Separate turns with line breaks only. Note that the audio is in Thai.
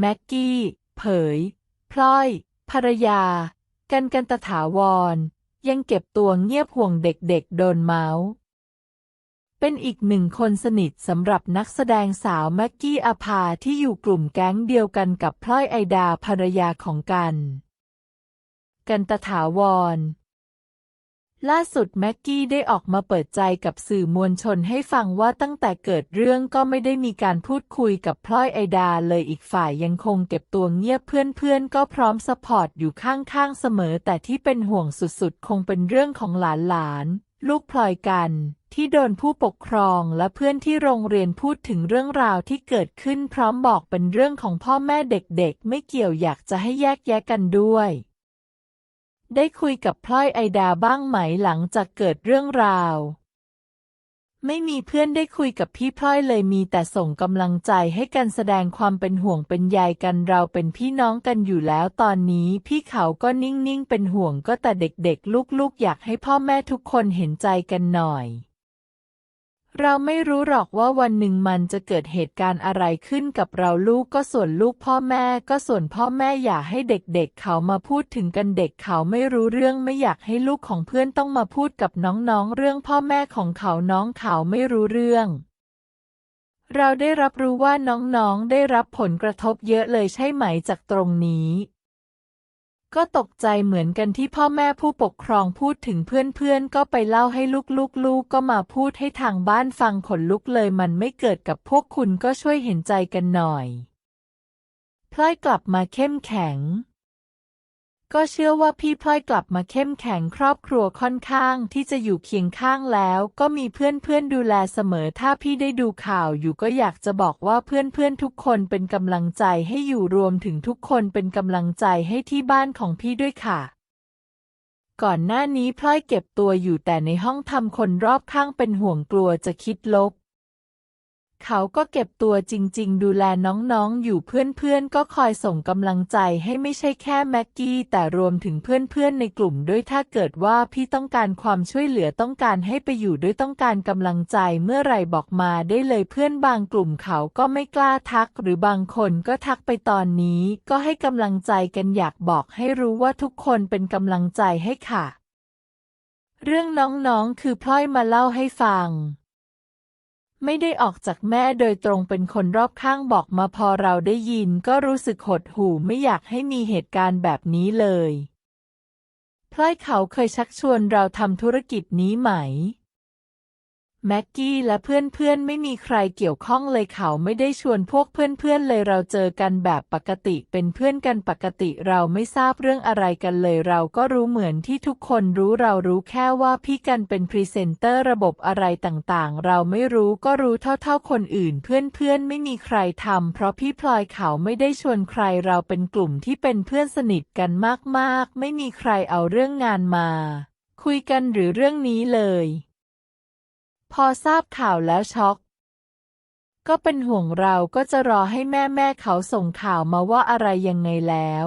แม็กกี้ เผยพลอย ภรรยา กันกันตถาวร ยังเก็บตัวเงียบห่วงเด็กๆ โดนเมาส์ เป็นอีกหนึ่งคนสนิทสำหรับนักแสดงสาวแม็กกี้อาภาที่อยู่กลุ่มแก๊งเดียวกันกับพลอยไอดาภรรยาของกัน กันตถาวร ล่าสุดแม็กกี้ได้ออกมาเปิดใจกับสื่อมวลชนให้ฟังว่าตั้งแต่เกิดเรื่องก็ไม่ได้มีการพูดคุยกับพลอยไอดาเลยอีกฝ่ายยังคงเก็บตัวเงียบเพื่อนๆ ก็พร้อมสปอร์ตอยู่ข้างๆเสมอ แต่ที่เป็นห่วงสุดๆ คงเป็นเรื่องของหลานๆ ลูกพลอยกัน ที่โดนผู้ปกครองและเพื่อนที่โรงเรียนพูดถึงเรื่องราวที่เกิดขึ้นพร้อมบอกเป็นเรื่องของพ่อแม่เด็กๆ ไม่เกี่ยวอยากจะให้แยกแยะกันด้วย ได้คุยกับพลอยไอดาบ้างไหมหลังจากเกิดเรื่องราว ไม่มีเพื่อนได้คุยกับพี่พลอยเลยมีแต่ส่งกำลังใจให้กันแสดงความเป็นห่วงเป็นใยกันเราเป็นพี่น้องกันอยู่แล้วตอนนี้พี่เขาก็นิ่งๆเป็นห่วงก็แต่เด็กๆ ลูกๆ อยากให้พ่อแม่ทุกคนเห็นใจกันหน่อย เราไม่รู้หรอกว่าวันหนึ่งมันจะเกิดเหตุการณ์อะไรขึ้นกับเราลูกก็ส่วนลูกพ่อแม่ก็ส่วนพ่อแม่อย่าให้เด็กๆเเขามาพูดถึงกันเด็กเขาไม่รู้เรื่องไม่อยากให้ลูกของเพื่อนต้องมาพูดกับน้องๆ เรื่องพ่อแม่ของเขาน้องเขาไม่รู้เรื่อง เราได้รับรู้ว่าน้องๆได้รับผลกระทบเยอะเลยใช่ไหมจากตรงนี้ ก็ตกใจเหมือนกันที่พ่อแม่ผู้ปกครองพูดถึงเพื่อนๆ ก็ไปเล่าให้ลูกๆลูกก็มาพูดให้ทางบ้านฟังขนลุกเลยมันไม่เกิดกับพวกคุณก็ช่วยเห็นใจกันหน่อยพลอยกลับมาเข้มแข็ง ก็เชื่อว่าพี่พลอยกลับมาเข้มแข็งครอบครัวค่อนข้างที่จะอยู่เคียงข้างแล้ว ก็มีเพื่อนๆดูแลเสมอถ้าพี่ได้ดูข่าวอยู่ก็อยากจะบอกว่าเพื่อนๆทุกคนเป็นกำลังใจให้อยู่รวมถึงทุกคนเป็นกำลังใจให้ที่บ้านของพี่ด้วยค่ะ ก่อนหน้านี้พลอยเก็บตัวอยู่แต่ในห้องทำคนรอบข้างเป็นห่วงกลัวจะคิดลบ เขาก็เก็บตัวจริง ๆ ดูแลน้องๆ อยู่เพื่อนๆ ก็คอยส่งกำลังใจให้ไม่ใช่แค่แม็กกี้ แต่รวมถึงเพื่อนๆ ในกลุ่มด้วยถ้าเกิดว่าพี่ต้องการความช่วยเหลือต้องการให้ไปอยู่ด้วยต้องการกำลังใจเมื่อไหร่บอกมาได้เลยเพื่อนบางกลุ่มเขาก็ไม่กล้าทัก หรือบางคนก็ทักไปตอนนี้ก็ให้กำลังใจกันอยากบอกให้รู้ว่าทุกคนเป็นกำลังใจให้ค่ะ เรื่องน้องๆ คือพลอยมาเล่าให้ฟัง ไม่ได้ออกจากแม่โดยตรงเป็นคนรอบข้างบอกมาพอเราได้ยินก็รู้สึกหดหู่ไม่อยากให้มีเหตุการณ์แบบนี้เลยพลอยเขาเคยชักชวนเราทำธุรกิจนี้ไหม แม็กกี้และเพื่อนๆ ไม่มีใครเกี่ยวข้องเลยเขาไม่ได้ชวนพวกเพื่อนๆ เลยเราเจอกันแบบปกติเป็นเพื่อนกันปกติเราไม่ทราบเรื่องอะไรกันเลยเราก็รู้เหมือนที่ทุกคนรู้เรารู้แค่ว่าพี่กันเป็นพรีเซนเตอร์ระบบอะไรต่างๆ เราไม่รู้ก็รู้เท่าๆคนอื่น เพื่อนๆ ไม่มีใครทำเพราะพี่พลอยเขาไม่ได้ชวนใครเราเป็นกลุ่มที่เป็นเพื่อนสนิทกันมากๆ ไม่มีใครเอาเรื่องงานมา คุยกันหรือเรื่องนี้เลย พอทราบข่าวแล้วช็อก ก็เป็นห่วงเราก็จะรอให้แม่แม่เขาส่งข่าวมาว่าอะไรยังไงแล้ว